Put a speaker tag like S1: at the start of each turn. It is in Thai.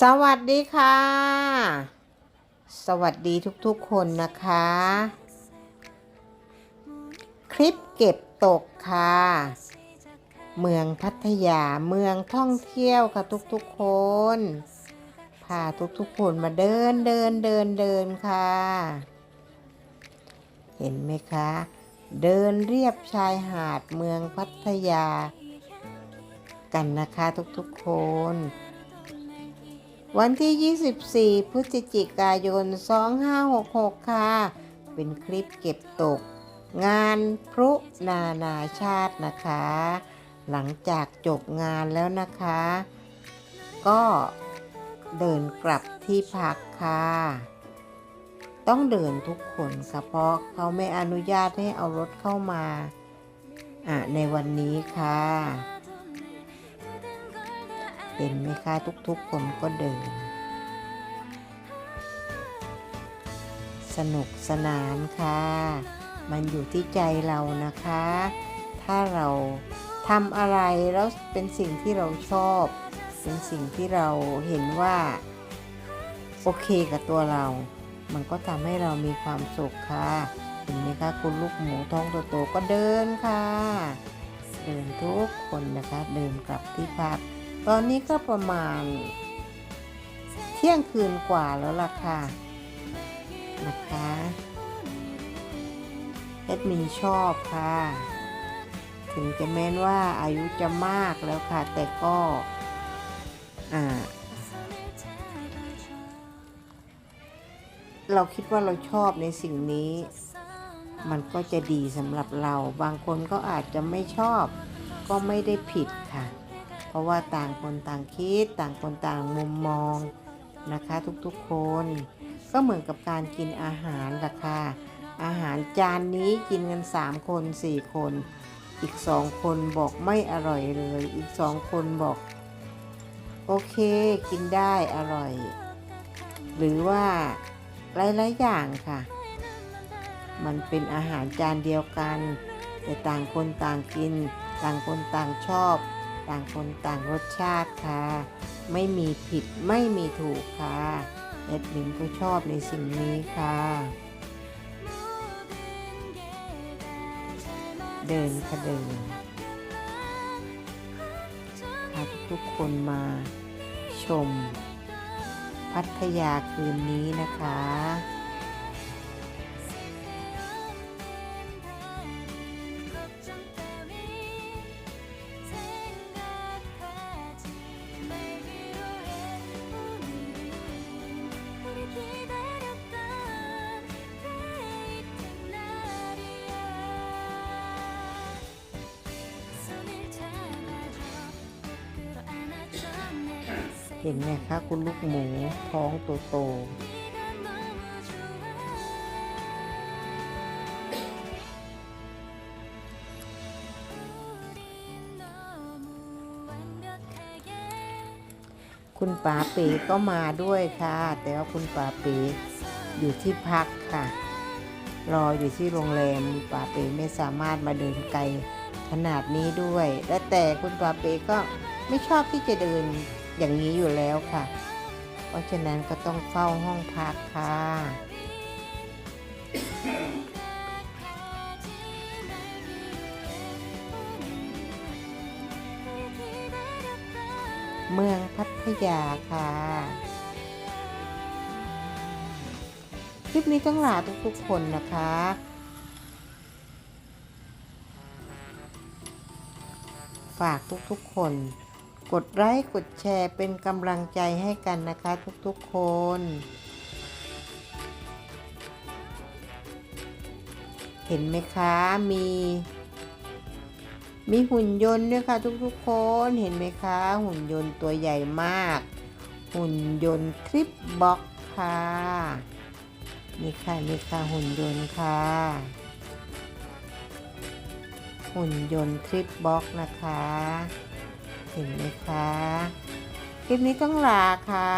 S1: สวัสดีค่ะ สวัสดีทุกๆคนนะคะ คลิปเก็บตกค่ะ เมืองพัทยาเมืองท่องเที่ยวค่ะทุกๆคนพาทุกๆคนมาเดินเดินเดินเดินค่ะ เห็นไหมคะ เดินเรียบชายหาดเมืองพัทยา กันนะคะทุกๆคน วันที่ 24 พฤศจิกายน 2566 ค่ะ เป็นคลิปเก็บตก งานพรุนานาชาตินะคะ หลังจากจบงานแล้วนะคะ ก็เดินกลับที่พักค่ะ ต้องเดินทุกคนค่ะเพราะเขาไม่อนุญาตให้เอารถเข้ามา อะในวันนี้ค่ะ เห็นไหมคะทุกๆคนก็เดิน สนุกสนานค่ะ มันอยู่ที่ใจเรานะคะ ถ้าเราทำอะไรแล้วเป็นสิ่งที่เราชอบ เป็นสิ่งที่เราเห็นว่า โอเคกับตัวเรา มันก็ทำให้เรามีความสุขค่ะเห็นไหมคะคุณลูกหมูท้องโตๆก็เดินค่ะ เดินทุกคนนะคะ เดินกลับที่พัก ตอนนี้ก็ประมาณ เที่ยงคืนกว่าแล้วล่ะค่ะนะคะแอดมินชอบค่ะ ถึงจะแม้นว่าอายุจะมากแล้วค่ะ แต่ก็อ่าเราคิดว่าเราชอบในสิ่งนี้ มันก็จะดีสำหรับเรา บางคนก็อาจจะไม่ชอบ ก็ไม่ได้ผิดค่ะ ราะว่าต่างคนต่างคิด ต่างคนต่างมุมมองนะคะทุกๆคน ก็เหมือนกับการกินอาหารล่ะค่ะอาหารจานนี้กินกัน 3 คน 4 คน อีก2คนบอกไม่อร่อยเลย อีก2คนบอก โอเคกินได้อร่อย หรือว่าหลายๆอย่างค่ะ มันเป็นอาหารจานเดียวกัน แต่ต่างคนต่างกิน ต่างคนต่างชอบ ต่างคนต่างรสชาติค่ะ ไม่มีผิดไม่มีถูกค่ะแอดมินก็ชอบในสิ่งนี้ค่ะ เดินค่ะเดินพาทุกคนมาชมพัทยาคืนนี้นะคะ เห็นไหมคะคุณลูกหมูท้องโตโตคุณป๋าเป๋ก็มาด้วยค่ะ แต่ว่าคุณป๋าเป๋อยู่ที่พักค่ะ รออยู่ที่โรงแรมป๋าเป๋ไม่สามารถมาเดินไกลขนาดนี้ด้วย และแต่คุณป๋าเป๋ก็ไม่ชอบที่จะเดิน อย่างนี้อยู่แล้วค่ะ เพราะฉะนั้นก็ต้องเฝ้าห้องพักค่ะเมืองพัทยาค่ะ คลิปนี้ต้องลาทุกๆคนนะคะ ฝากทุกๆคน กดไลค์กดแชร์เป็นกำลังใจให้กันนะคะทุกๆคนเห็นไหมคะ มี มีหุ่นยนต์ด้วยค่ะทุกๆคนเห็นไหมคะ หุ่นยนต์ตัวใหญ่มาก หุ่นยนต์คลิปบ็อกค่ะนี่ค่ะนี่ค่ะหุ่นยนต์ค่ะ หุ่นยนต์คลิปบ็อกนะคะ เห็นไหมคะ คลิปนี้ต้องลาค่ะ